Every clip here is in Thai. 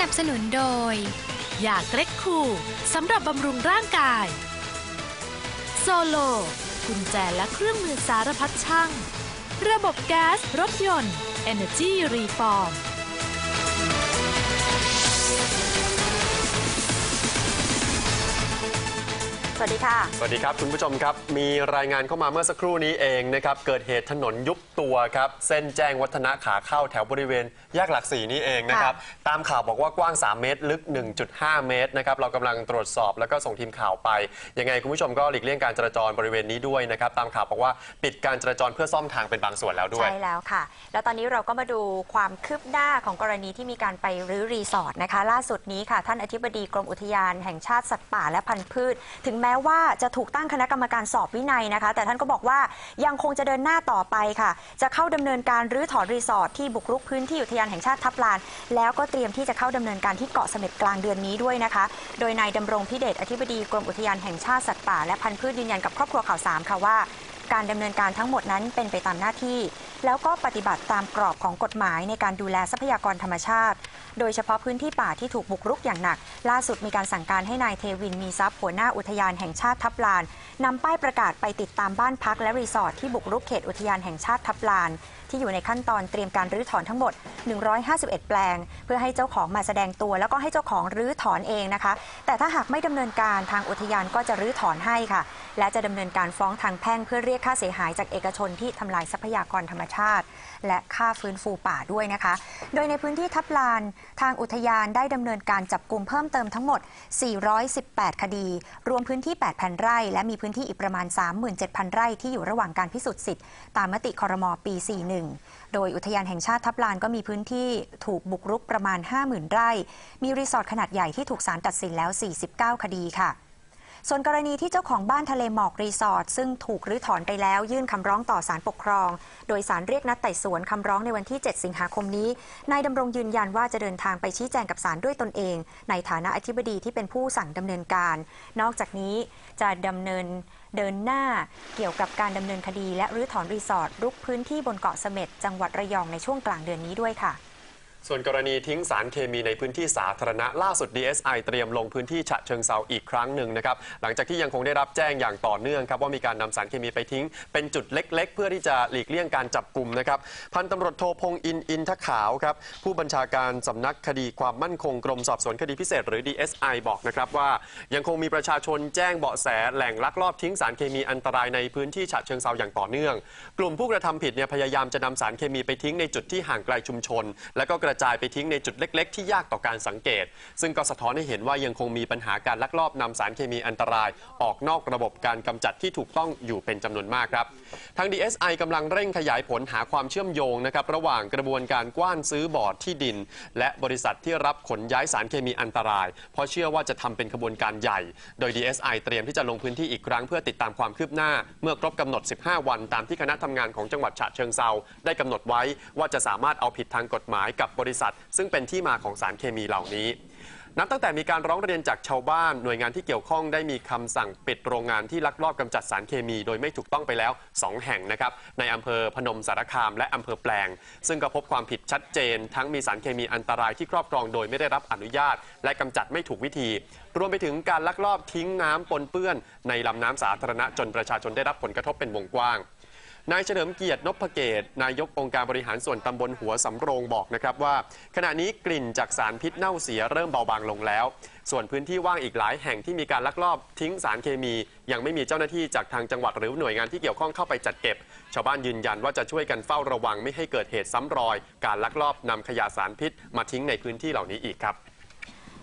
นับสนุนโดย ยาเกร็กคูลสำหรับบำรุงร่างกาย โซโล กุญแจและเครื่องมือสารพัดช่าง ระบบแก๊สรถยนต์ Energy Reform สวัสดีค่ะ สวัสดีครับ คุณผู้ชมครับ มีรายงานเข้ามาเมื่อสักครู่นี้เองนะครับ เกิดเหตุถนนยุบตัวครับ เส้นแจ้งวัฒนะขาเข้าแถวบริเวณแยกหลักสี่นี่เองนะครับ ตามข่าวบอกว่ากว้าง 3 เมตร ลึก 1.5 เมตรนะครับ เรากำลังตรวจสอบแล้วก็ส่งทีมข่าวไป ยังไงคุณผู้ชมก็หลีกเลี่ยงการจราจรบริเวณนี้ด้วยนะครับ ตามข่าวบอกว่าปิดการจราจรเพื่อซ่อมทางเป็นบางส่วนแล้วด้วย ใช่แล้วค่ะ แล้วตอนนี้เราก็มาดูความคืบหน้าของกรณีที่มีการไปรื้อรีสอร์ทนะคะ ล่าสุดนี้ค่ะ ท่านอธิบดีกรมอุทยานแห่งชาติสัตว์ป่าและพันธุ์พืช ถึงแม้ม้ว่าจะถูกตั้งคณะกรรมการสอบวินัยนะคะ แต่ท่านก็บอกว่ายังคงจะเดินหน้าต่อไปค่ะ จะเข้าดำเนินการรื้อถอนรีสอร์ทที่บุกรุกพื้นที่อุทยานแห่งชาติทับลาน แล้วก็เตรียมที่จะเข้าดำเนินการที่เกาะเสม็ดกลางเดือนนี้ด้วยนะคะ โดยนายดำรงพิเดชอธิบดีกรมอุทยานแห่งชาติสัตว์ป่าและพันธุ์พืชยืนยันกับครอบครัวข่าวสามค่ะว่า การดำเนินการทั้งหมดนั้นเป็นไปตามหน้าที่ แล้วก็ปฏิบัติตามกรอบของกฎหมายในการดูแลทรัพยากรธรรมชาติ โดยเฉพาะพื้นที่ป่าที่ถูกบุกรุกอย่างหนัก ล่าสุดมีการสั่งการให้นายเทวินมีทรัพย์หัวหน้าอุทยานแห่งชาติทับลานนำป้ายประกาศไปติดตามบ้านพักและรีสอร์ทที่บุกรุกเขตอุทยานแห่งชาติทับลาน ที่อยู่ในขั้นตอนเตรียมการรื้อถอนทั้งหมด 151 แปลง เพื่อให้เจ้าของมาแสดงตัว แล้วก็ให้เจ้าของรื้อถอนเองนะคะ แต่ถ้าหากไม่ดำเนินการทางอุทยานก็จะรื้อถอนให้ค่ะ และจะดำเนินการฟ้องทางแพ่งเพื่อเรียกค่าเสียหายจากเอกชนที่ทำลายทรัพยากรธรรมชาติ และค่าฟื้นฟูป่าด้วยนะคะ โดยในพื้นที่ทับลานทางอุทยานได้ดำเนินการจับกลุ่มเพิ่มเติมทั้งหมด 418 คดี รวมพื้นที่ 8,000 ไร่ และมีพื้นที่อีกประมาณ 37,000 ไร่ที่อยู่ระหว่างการพิสูจน์สิทธิ์ตามมติคอรมอปี 41 โดยอุทยานแห่งชาติทับลานก็มีพื้นที่ถูกบุกรุกประมาณ 50,000 ไร่ มีรีสอร์ทขนาดใหญ่ที่ถูกศาลตัดสินแล้ว 49 คดีค่ะ ส่วนกรณีที่เจ้าของบ้านทะเลหมอกรีสอร์ทซึ่งถูกรื้อถอนไปแล้วยื่นคำร้องต่อศาลปกครอง โดยศาลเรียกนัดไต่สวนคำร้องในวันที่ 7 สิงหาคมนี้ นายดำรงยืนยันว่าจะเดินทางไปชี้แจงกับศาลด้วยตนเอง ในฐานะอธิบดีที่เป็นผู้สั่งดำเนินการ นอกจากนี้จะดำเนินเดินหน้าเกี่ยวกับการดำเนินคดี และรื้อถอนรีสอร์ทรุกพื้นที่บนเกาะเสม็ดจังหวัดระยองในช่วงกลางเดือนนี้ด้วยค่ะ ส่วนกรณีทิ้งสารเคมีในพื้นที่สาธารณะล่าสุด DSI เตรียมลงพื้นที่ฉะเชิงเซาอีกครั้งหนึ่งนะครับหลังจากที่ยังคงได้รับแจ้งอย่างต่อเนื่องครับว่ามีการนำสารเคมีไปทิ้ง เป็นจุดเล็ก ๆ เพื่อที่จะหลีกเลี่ยงการจับกลุ่มนะครับพันตำรวจโทพงศ์อินอินทขาวครับผู้บัญชาการสำนักคดีความมั่นคงกรมสอบสวนคดีพิเศษ หรือ DSI บอกนะครับว่า ยังคงมีประชาชนแจ้งเบาะแสแหล่งลักลอบทิ้งสารเคมีอันตรายในพื้นที่ฉะเชิงเซาอย่างต่อเนื่อง กลุ่มผู้กระทำผิดเนี่ยพยายามจะนำสารเคมีไปทิ้งในจุดที่ห่างไกลชุมชน แล้วก็กระจายไปทิ้งในจุดเล็ก ๆ ที่ยากต่อการสังเกต ซึ่งก็สะท้อนให้เห็นว่ายังคงมีปัญหาการลักลอบนำสารเคมีอันตราย ออกนอกระบบการกำจัดที่ถูกต้องอยู่เป็นจำนวนมากครับทาง DSI กำลังเร่งขยายผลหาความเชื่อมโยงนะครับระหว่างกระบวนการกว้านซื้อบอร์ดที่ดิน และบริษัทที่รับขนย้ายสารเคมีอันตราย เพราะเชื่อว่าจะทำเป็นขบวนการใหญ่ โดย DSI เตรียมที่จะลงพื้นที่อีกครั้งเพื่อติดตามความคืบหน้า เมื่อครบกำหนด 15 วันตามที่คณะทำงานของจังหวัดฉะเชิงเซาได้กำหนดไว้ว่าจะสามารถเอาผิดทางกฎหมายกับบริษัท ซึ่งเป็นที่มาของสารเคมีเหล่านี้นับตั้งแต่มีการร้องเรียนจากชาวบ้านหน่วยงานที่เกี่ยวข้องได้มีคำสั่งปิดโรงงานที่ลักลอบกำจัดสารเคมี โดยไม่ถูกต้องไปแล้ว 2 แห่งนะครับในอำเภอพนมสารคาม และอำเภอแปลง ซึ่งก็พบความผิดชัดเจน ทั้งมีสารเคมีอันตรายที่ครอบครองโดยไม่ได้รับอนุญาต และกำจัดไม่ถูกวิธี รวมไปถึงการลักลอบทิ้งน้ำปนเปื้อน ในลำน้ำสาธารณะจนประชาชนได้รับผลกระทบเป็นวงกว้าง นายเฉลิมเกียรตินพเกตนายกองค์การบริหารส่วนตำบลหัวสำโรงบอกนะครับว่า ขณะนี้กลิ่นจากสารพิษเน่าเสียเริ่มเบาบางลงแล้ว ส่วนพื้นที่ว่างอีกหลายแห่งที่มีการลักลอบทิ้งสารเคมี ยังไม่มีเจ้าหน้าที่จากทางจังหวัดหรือหน่วยงานที่เกี่ยวข้องเข้าไปจัดเก็บ ชาวบ้านยืนยันว่าจะช่วยกันเฝ้าระวังไม่ให้เกิดเหตุซ้ำรอย การลักลอบนำขยะสารพิษมาทิ้งในพื้นที่เหล่านี้อีกครับ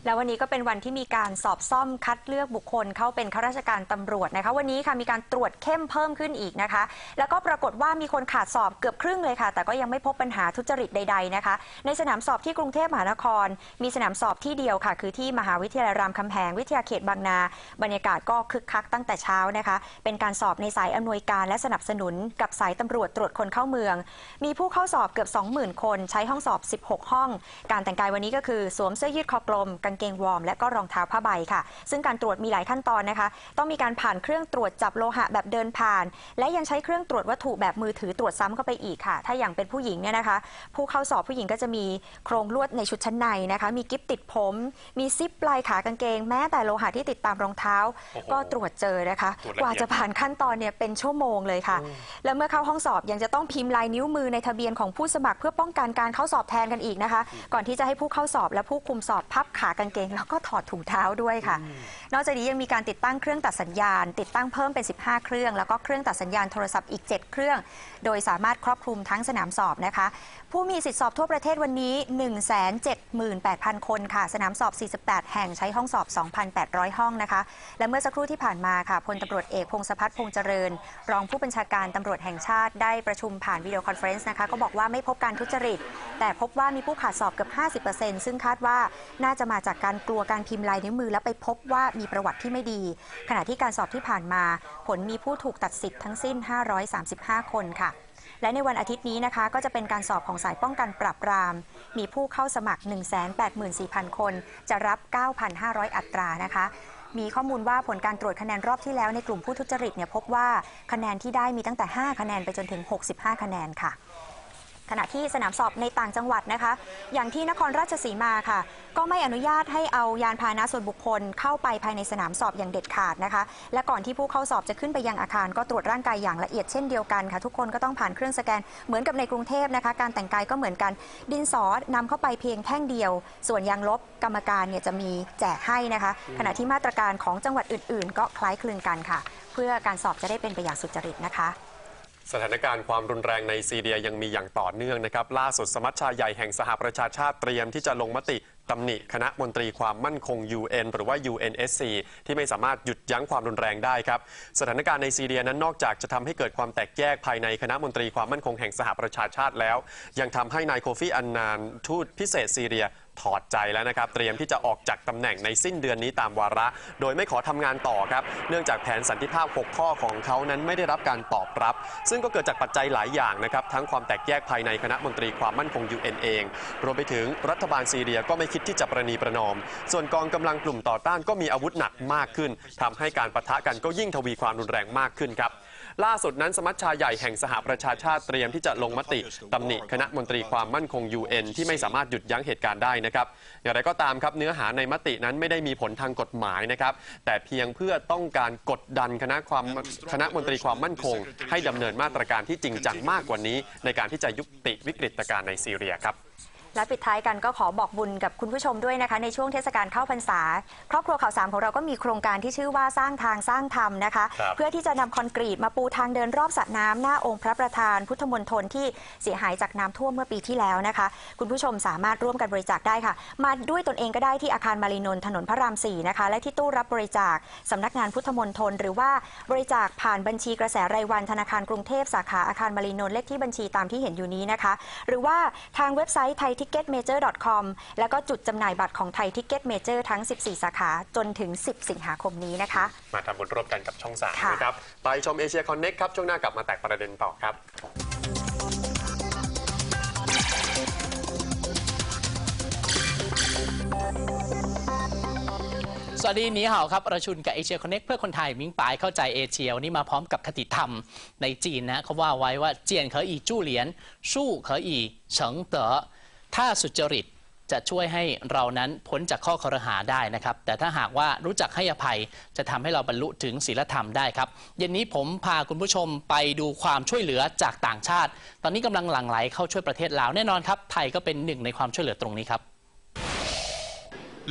แล้ววันนี้ก็เป็นวันที่มีการสอบซ่อมคัดเลือกบุคคลเข้าเป็นข้าราชการตำรวจนะคะ วันนี้ค่ะมีการตรวจเข้มเพิ่มขึ้นอีกนะคะ แล้วก็ปรากฏว่ามีคนขาดสอบเกือบครึ่งเลยค่ะ แต่ก็ยังไม่พบปัญหาทุจริตใด ๆนะคะ ในสนามสอบที่กรุงเทพมหานคร มีสนามสอบที่เดียวค่ะ คือที่มหาวิทยาลัยรามคำแหงวิทยาเขตบางนา บรรยากาศก็คึกคักตั้งแต่เช้านะคะ เป็นการสอบในสายอำนวยการและสนับสนุนกับสายตำรวจตรวจคนเข้าเมือง มีผู้เข้าสอบเกือบ 20,000 คน ใช้ห้องสอบ 16 ห้อง การแต่งกายวันนี้ก็คือสวมเสื้อยืดคอกลมกางางเกงวอร์ม และก็รองเท้าผ้าใบค่ะ ซึ่งการตรวจมีหลายขั้นตอนนะคะ ต้องมีการผ่านเครื่องตรวจจับโลหะแบบเดินผ่าน และยังใช้เครื่องตรวจวัตถุแบบมือถือตรวจซ้ำเข้าไปอีกค่ะ ถ้าอย่างเป็นผู้หญิงเนี่ยนะคะ ผู้เข้าสอบผู้หญิงก็จะมีโครงลวดในชุดชั้นในนะคะ มีกิฟติดผม มีซิปปลายขากางเกง แม้แต่โลหะที่ติดตามรองเท้าโอ้โหก็ตรวจเจอนะคะตรวจละเอียดกว่าจะผ่านขั้นตอนเนี่ยเป็นชั่วโมงเลยค่ะ แล้วเมื่อเข้าห้องสอบยังจะต้องพิมพ์ลายนิ้วมือในทะเบียนของผู้สมัครเพื่อป้องกันการเข้าสอบแทนกันอีกนะคะ ก่อนที่จะให้ผู้เข้าสอบและผู้คุมสอบพับขากางเกง แล้วก็ถอดถุงเท้าด้วยค่ะ นอกจากนี้ยังมีการติดตั้งเครื่องตัดสัญญาณ ติดตั้งเพิ่มเป็น 15 เครื่อง แล้วก็เครื่องตัดสัญญาณโทรศัพท์อีก 7 เครื่อง โดยสามารถครอบคลุมทั้งสนามสอบนะคะ ผู้มีสิทธิสอบทั่วประเทศวันนี้ 178,000 คนค่ะ สนามสอบ 48 แห่งใช้ห้องสอบ 2,800 ห้องนะคะ และเมื่อสักครู่ที่ผ่านมาค่ะพลตำรวจเอกพงศพัฒน์พงษ์เจริญ รองผู้บัญชาการตำรวจแห่งชาติได้ประชุมผ่านวิดีโอคอนเฟรนซ์นะคะก็บอกว่าไม่พบการทุจริต แต่พบว่ามีผู้ขาดสอบเกือบ 50%ซึ่งคาดว่าน่าจะมาจากการกลัวการพิมพ์ลายนิ้วมือ และไปพบว่ามีประวัติที่ไม่ดี ขณะที่การสอบที่ผ่านมา ผลมีผู้ถูกตัดสิทธิ์ทั้งสิ้น 535 คนค่ะและในวันอาทิตย์นี้นะคะ ก็จะเป็นการสอบของสายป้องกันปราบปราม มีผู้เข้าสมัคร 184,000 คน จะรับ 9,500 อัตรานะคะ มีข้อมูลว่าผลการตรวจคะแนนรอบที่แล้วในกลุ่มผู้ทุจริตเนี่ยพบว่าคะแนนที่ได้มีตั้งแต่ 5 คะแนนไปจนถึง 65 คะแนนค่ะ ขณะที่สนามสอบในต่างจังหวัดนะคะ อย่างที่นครราชสีมาค่ะ ก็ไม่อนุญาตให้เอายานพาหนะส่วนบุคคลเข้าไปภายในสนามสอบอย่างเด็ดขาดนะคะ และก่อนที่ผู้เข้าสอบจะขึ้นไปยังอาคารก็ตรวจร่างกายอย่างละเอียดเช่นเดียวกันค่ะ ทุกคนก็ต้องผ่านเครื่องสแกนเหมือนกับในกรุงเทพนะคะ การแต่งกายก็เหมือนกัน ดินสอนำเข้าไปเพียงแท่งเดียว ส่วนยางลบกรรมการเนี่ยจะมีแจกให้นะคะ ขณะที่มาตรการของจังหวัดอื่น ๆ ก็คล้ายคลึงกันค่ะ เพื่อการสอบจะได้เป็นไปอย่างสุจริตนะคะ สถานการณ์ความรุนแรงในซีเรียยังมีอย่างต่อเนื่องนะครับ ล่าสุดสมัชชาใหญ่แห่งสหประชาชาติเตรียมที่จะลงมติตำหนิคณะมนตรีความมั่นคง UN หรือว่า UNSC ที่ไม่สามารถหยุดยั้งความรุนแรงได้ครับ สถานการณ์ในซีเรียนั้นนอกจากจะทำให้เกิดความแตกแยกภายในคณะมนตรีความมั่นคงแห่งสหประชาชาติแล้ว ยังทำให้นายโคฟีอันนานทูตพิเศษซีเรีย ถอดใจแล้วนะครับ เตรียมที่จะออกจากตำแหน่งในสิ้นเดือนนี้ตามวาระ โดยไม่ขอทำงานต่อครับ เนื่องจากแผนสันติภาพ 6 ข้อของเขานั้นไม่ได้รับการตอบรับ ซึ่งก็เกิดจากปัจจัยหลายอย่างนะครับ ทั้งความแตกแยกภายในคณะมนตรีความมั่นคง UN เอง รวมไปถึงรัฐบาลซีเรียก็ไม่คิดที่จะประนีประนอม ส่วนกองกำลังกลุ่มต่อต้านก็มีอาวุธหนักมากขึ้นทำให้การปะทะกันก็ยิ่งทวีความรุนแรงมากขึ้นครับ ล่าสุดนั้นสมัชชาใหญ่แห่งสหประชาชาติเตรียมที่จะลงมติตำหนิคณะมนตรีความมั่นคง UN ที่ไม่สามารถหยุดยั้งเหตุการณ์ได้นะครับอย่างไรก็ตามครับเนื้อหาในมตินั้นไม่ได้มีผลทางกฎหมายนะครับแต่เพียงเพื่อต้องการกดดันคณะความคณะมนตรีความมั่นคง ให้ดำเนินมาตรการที่จริงจังมากกว่านี้ ในการที่จะยุติวิกฤตการณ์ในซีเรียครับ และปิดท้ายกันก็ขอบอกบุญกับคุณผู้ชมด้วยนะคะ ในช่วงเทศกาลเข้าพรรษา ครอบครัวข่าวสามของเราก็มีโครงการที่ชื่อว่าสร้างทางสร้างธรรมนะคะครับเพื่อที่จะนำคอนกรีตมาปูทางเดินรอบสระน้ำหน้าองค์พระประธาน พุทธมณฑลที่เสียหายจากน้ำท่วมเมื่อปีที่แล้วนะคะ คุณผู้ชมสามารถร่วมกันบริจาคได้ค่ะ มาด้วยตนเองก็ได้ที่อาคารมารีนนท์ถนนพระรามสี่นะคะและที่ตู้รับบริจาคสำนักงานพุทธมณฑลหรือว่าบริจาคผ่านบัญชีกระแสรายวันธนาคารกรุงเทพสาขาอาคารมารีนนท์เลขที่บัญชีตามที่เห็นอยู่นี้นะคะ หรือว่าทางเว็บไซต์ thaiticketmajor.com แล้วก็จุดจำหน่ายบัตรของไทยทิกเก็ตเมเจอร์ทั้ง 14 สาขาจนถึง 10 สิงหาคมนี้นะคะ มาทำบุญร่วมกันกับช่องสามค่ะ นะครับ ไปชมเอเชียคอนเน็กครับ ช่วงหน้ากลับมาแตกประเด็นต่อครับ สวัสดีหนีเห่าครับประชุนกับเอเชียคอนเน็กเพื่อคนไทยมิงปายเข้าใจเอเชียวันนี้มาพร้อมกับคติธรรมในจีนนะเขาว่าไว้ว่าเจียนเคออีจู้เหรียญสู้เคออีเฉิงเต๋อ ถ้าสุจริตจะช่วยให้เรานั้นพ้นจากข้อคอรหาได้นะครับ แต่ถ้าหากว่ารู้จักให้อภัยจะทำให้เราบรรลุถึงศีลธรรมได้ครับ เย็นนี้ผมพาคุณผู้ชมไปดูความช่วยเหลือจากต่างชาติ ตอนนี้กำลังหลั่งไหลเข้าช่วยประเทศลาวแน่นอนครับ ไทยก็เป็นหนึ่งในความช่วยเหลือตรงนี้ครับ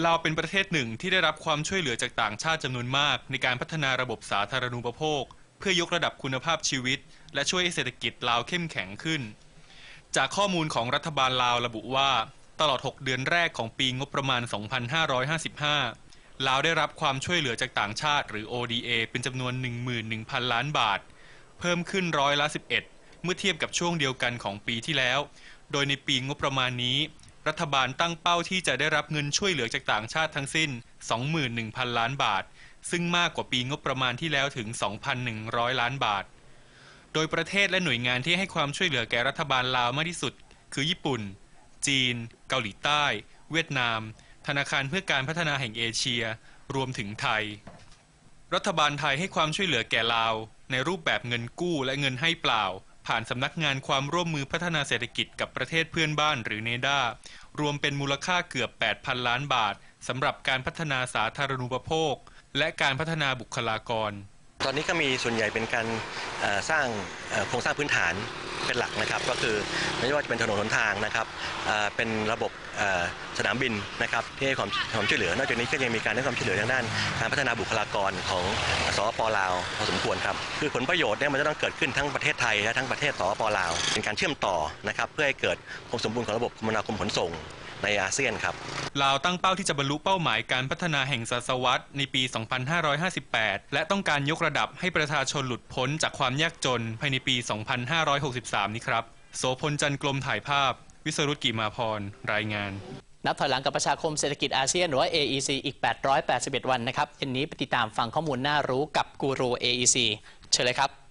ลาวเป็นประเทศหนึ่งที่ได้รับความช่วยเหลือจากต่างชาติจำนวนมาก ในการพัฒนาระบบสาธารณูปโภค เพื่อยกระดับคุณภาพชีวิต และช่วยให้เศรษฐกิจลาวเข้มแข็งขึ้น จากข้อมูลของรัฐบาลลาวระบุว่า ตลอด 6 เดือนแรกของปีงบประมาณ 2555 ลาวได้รับความช่วยเหลือจากต่างชาติหรือ ODA เป็นจำนวน 11,000 ล้านบาท เพิ่มขึ้นร้อยละ 11 เมื่อเทียบกับช่วงเดียวกันของปีที่แล้ว โดยในปีงบประมาณนี้ รัฐบาลตั้งเป้าที่จะได้รับเงินช่วยเหลือจากต่างชาติทั้งสิ้น 21,000 ล้านบาท ซึ่งมากกว่าปีงบประมาณที่แล้วถึง 2,100 ล้านบาท โดยประเทศและหน่วยงานที่ให้ความช่วยเหลือแก่รัฐบาลลาวมากที่สุด คือญี่ปุ่น จีน เกาหลีใต้ เวียดนาม ธนาคารเพื่อการพัฒนาแห่งเอเชีย รวมถึงไทย รัฐบาลไทยให้ความช่วยเหลือแก่ลาว ในรูปแบบเงินกู้และเงินให้เปล่า ผ่านสำนักงานความร่วมมือพัฒนาเศรษฐกิจกับประเทศเพื่อนบ้านหรือเนดารวมเป็นมูลค่าเกือบ 8,000 ล้านบาทสำหรับการพัฒนาสาธารณูปโภค และการพัฒนาบุคลากร ตอนนี้ก็มีส่วนใหญ่เป็นการสร้างโครงสร้างพื้นฐานเป็นหลักนะครับ ก็คือไม่ว่าจะเป็นถนนหนทางนะครับเป็นระบบสนามบินนะครับที่ให้ความความช่วยเหลือนอกจากนี้ก็ยังมีการให้ความช่วยเหลือทางด้านการพัฒนาบุคลากรของสปลาวพอสมควรครับคือผลประโยชน์เนี่ยมันจะต้องเกิดขึ้นทั้งประเทศไทยและทั้งประเทศสปปลาว เป็นการเชื่อมต่อนะครับเพื่อให้เกิดความสมบูรณ์ของระบบคมนาคมขนส่ง ในอาเซียนครับลาวตั้งเป้าที่จะบรรลุเป้าหมายการพัฒนาแห่งศตวรรษในปี 2558 และต้องการยกระดับให้ประชาชนหลุดพ้นจากความยากจนภายในปี 2563 นี้ครับโสพลจันทร์กลมถ่ายภาพ วิสรุตกิมาพรรายงาน นับถอยหลังกับประชาคมเศรษฐกิจอาเซียนหรือว่า AEC อีก 881 วันนะครับเย็นนี้ไปติดตามฟังข้อมูลน่ารู้กับกูรู AEC เชิญเลยครับ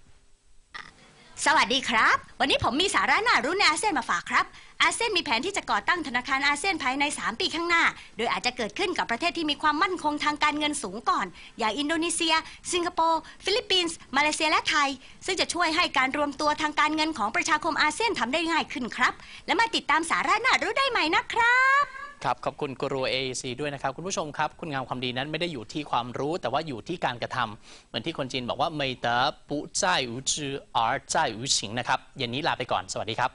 สวัสดีครับ วันนี้ผมมีสาระน่ารู้ในอาเซียนมาฝากครับ อาเซียนมีแผนที่จะก่อตั้งธนาคารอาเซียนภายใน 3 ปีข้างหน้า โดยอาจจะเกิดขึ้นกับประเทศที่มีความมั่นคงทางการเงินสูงก่อน อย่างอินโดนีเซีย สิงคโปร์ ฟิลิปปินส์ มาเลเซีย และไทย ซึ่งจะช่วยให้การรวมตัวทางการเงินของประชาคมอาเซียนทำได้ง่ายขึ้นครับ และมาติดตามสาระน่ารู้ได้ใหม่นะครับ ครับขอบคุณกรูเอซีด้วยนะครับ คุณผู้ชมครับ คุณงามความดีนั้นไม่ได้อยู่ที่ความรู้ แต่ว่าอยู่ที่การกระทำ เหมือนที่คนจีนบอกว่าไม่เตอปุ้ยายอูจืออาร์จ้อูชิงนะครับเย็นนี้ลาไปก่อนสวัสดีครับ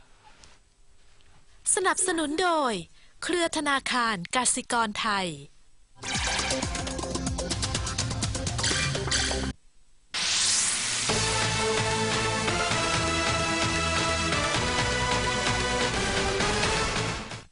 สนับสนุนโดย เครือธนาคารกสิกรไทย